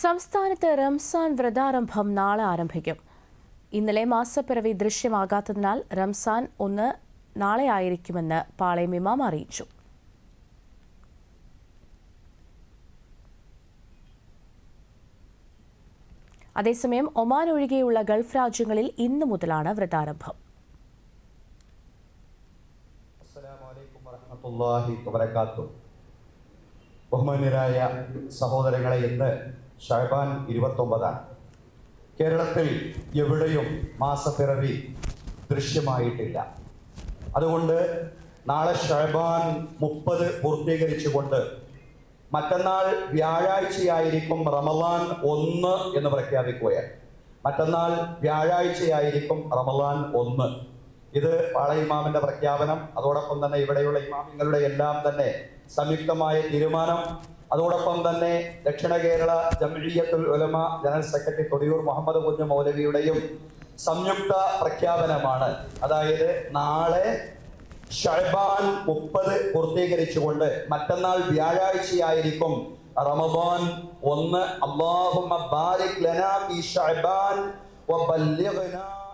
സംസ്ഥാനത്ത് റംസാൻ വ്രതാരംഭം നാളെ ആരംഭിക്കും. ഇന്നലെ മാസപ്പിറവി ദൃശ്യമാകാത്തതിനാൽ റംസാൻ ഒന്ന് നാളെ ആയിരിക്കുമെന്ന് പാളയം ഇമാം അറിയിച്ചു. അതേസമയം ഒമാൻ ഒഴികെയുള്ള ഗൾഫ് രാജ്യങ്ങളിൽ ഇന്നു മുതലാണ് വ്രതാരംഭം. ബഹുമാന്യരായ സഹോദരങ്ങളെ ഇന്ന് ഷഹബാൻ ഇരുപത്തൊമ്പതാണ്. കേരളത്തിൽ എവിടെയും മാസപ്പിറവി ദൃശ്യമായിട്ടില്ല. അതുകൊണ്ട് നാളെ ഷഹബാൻ മുപ്പത് പൂർത്തീകരിച്ചുകൊണ്ട് മറ്റന്നാൾ വ്യാഴാഴ്ചയായിരിക്കും റമലാൻ ഒന്ന് എന്ന് പ്രഖ്യാപിക്കുകയാണ്. മറ്റന്നാൾ വ്യാഴാഴ്ചയായിരിക്കും റമലാൻ ഒന്ന്. ഇത് പാള ഇമാമിന്റെ പ്രഖ്യാപനം. അതോടൊപ്പം തന്നെ ഇവിടെയുള്ള ഇമാമിങ്ങളുടെ എല്ലാം തന്നെ സംയുക്തമായ തീരുമാനം. അതോടൊപ്പം തന്നെ ദക്ഷിണ കേരള ജംഇയ്യത്തുൽ ഉലമ ജനറൽ സെക്രട്ടറി തൊടിയൂർ മുഹമ്മദ് കുഞ്ഞു മൗലവിയുടെയും സംയുക്ത പ്രഖ്യാപനമാണ്. അതായത് നാളെ ഷഹബാൻ മുപ്പത് പൂർത്തീകരിച്ചുകൊണ്ട് മറ്റന്നാൾ വ്യാഴാഴ്ചയായിരിക്കും റമദാൻ ഒന്ന്. അല്ലാഹുമ്മ ബാരിക് ലനാ ഫീ ഷഹബാൻ വബല്ലിഗ്നാ